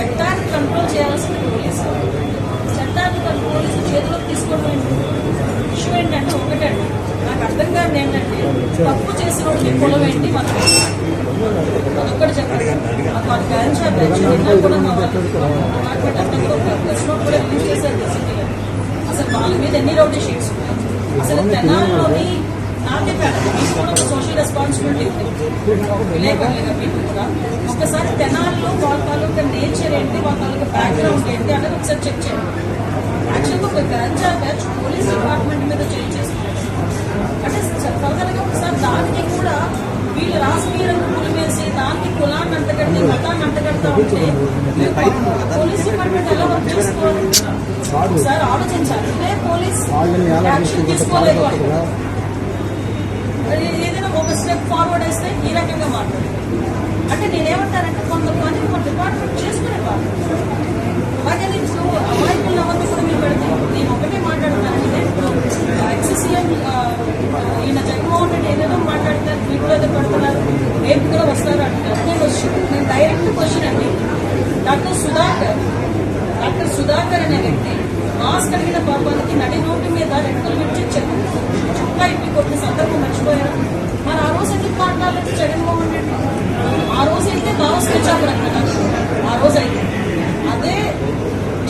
చట్టాన్ని కంట్రోల్ చేయాల్సిన పోలీసు. చట్టాన్ని తన పోలీసు చేతిలోకి తీసుకోవడం ఇష్యూ ఏంటంటే ఒకటండి నాకు అర్థం కాదు ఏంటంటే తప్పు చేసిన వాడికి కులం ఏంటి మనం అదొక్కటి చెప్పండి. మాకు వాళ్ళ పేరెంట్స్ నిన్న కూడా మా వాళ్ళు అంతా ఒక కూడా రిలీజ్ చేశారు అసలు వాళ్ళ మీద ఎన్ని రౌడీ షీట్స్? ఉన్నాయి అసలు తెనాల్లోని నాకే కాదు సోషల్ రెస్పాన్సిబిలిటీ ఉంది విలేకరులుగా మీకు కూడా ఒక్కసారి తెనాల్లో వాళ్ళ తాలూకా నేచర్ ఏంటి వాళ్ళ తాలూకా బ్యాక్గ్రౌండ్ ఏంటి అనేది ఒకసారి చెక్ చేయండి యాక్చువల్గా ఒక గంజా బ్యాచ్ పోలీస్ డిపార్ట్మెంట్ మీద చేంజ్ చేస్తున్నారు అంటే ఫర్దర్గా ఒకసారి దానికి కూడా వీళ్ళు రాజకీయాలను వేసి దానికి కులాన్ని అంటగట్టి మతాన్ని అంటగడతా ఉంటే పోలీస్ డిపార్ట్మెంట్ ఎలా వర్క్ చేసుకోవాలి ఒకసారి ఆలోచించాలి. అంటే పోలీస్ యాక్షన్ తీసుకోలేదు ఏదైనా ఒక స్టెప్ ఫార్వర్డ్ వేస్తే ఈ రకంగా మాట్లాడారు అంటే నేనేమంటానంటే కొంతమంది మన డిపార్ట్మెంట్ చేసుకునే వాళ్ళు అలాగే నేను ఇప్పుడు అమాయకులు నమ్మకం కూడా మీరు పెడితే నేను ఒకటే మాట్లాడుతానంటే ఎక్సీఎం ఈయన జగన్మోహన్ రెడ్డి ఏదేదో మాట్లాడతారు వీటిలో ఏదో పెడుతున్నారు రేపు కూడా వస్తారు అంటారు. నేను నేను డైరెక్ట్ క్వశ్చన్ అండి. డాక్టర్ సుధాకర్ డాక్టర్ సుధాకర్ అనే వ్యక్తి మాస్క్ అడిగిన పాపానికి నడి నోటి మీద రెక్కలు విడిచి చెప్పారు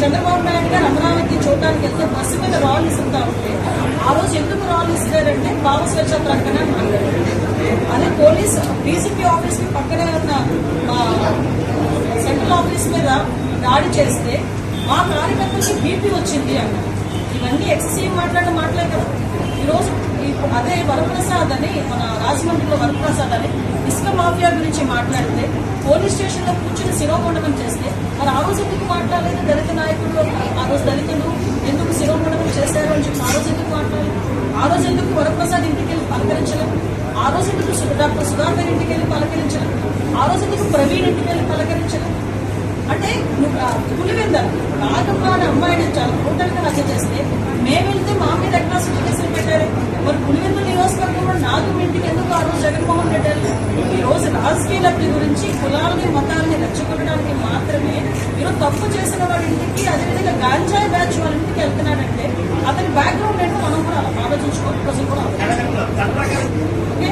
చంద్రబాబు నాయుడు గారు అమరావతి చూడడానికి వెళ్తే బస్సు మీద రాళ్ళు ఇస్తుంటా ఉంటే ఆ రోజు ఎందుకు రాళ్ళు ఇస్తారంటే భావ స్వచ్ఛ ప్రకటన అదే పోలీస్ డీసీపీ ఆఫీస్కి పక్కనే ఉన్న సెంట్రల్ ఆఫీస్ మీద దాడి చేస్తే మా కార్యకర్తకి బీపీ వచ్చింది అన్న ఇవన్నీ ఎక్స్సీఎం మాట్లాడిన మాటలే కదా. ఈరోజు అదే వరప్రసాద్ అని మన రాజమండ్రిలో వరప్రసాద్ అని ఇసుక మాఫియా గురించి మాట్లాడితే పోలీస్ స్టేషన్లో కూర్చొని కూర్చుని శిరోమండనం చేస్తే మరి ఆ రోజు మాట్లాడలేదు దళిత నాయకులు ఆ రోజు దళితులు ఎందుకు శిరోమణం చేశారు అని చెప్పి ఆ రోజు ఎందుకు మాట్లాడలేదు? ఆ రోజు ఎందుకు వరప్రసాద్ ఇంటికి వెళ్ళి పలకరించలేదు? ఆ రోజు ఎందుకు డాక్టర్ సుధాకర్ ఇంటికి వెళ్ళి పలకరించలేదు? ఆ రోజు ఎందుకు ప్రవీణ్ ఇంటికి వెళ్ళి పలకరించలేదు? అంటే నువ్వు ఆ పులివెంద అమ్మాయిని చాలా టోటల్ హత్య చేస్తే మేము వెళ్తే మా మీద ఎక్కడ కేసులు పెట్టారు మరి పులివెంద నియోజకవర్గంలో నాగం ఇంటికి ఎందుకు ఆ రోజు జగన్మోహన్ రెడ్డి వెళ్ళారు? లబ్ధి గురించి కులాలని మతాలని రెచ్చగొట్టడానికి మాత్రమే ఈరోజు తప్పు చేసిన వాడి ఇంటికి అదేవిధంగా గాంజాయి బ్యాచ్ వాళ్ళ ఇంటికి వెళ్తున్నాడంటే అతని బ్యాక్గ్రౌండ్ ఏంటో మనం కూడా ఆలోచించుకోవాలి ప్రజలు కూడా. ఓకే?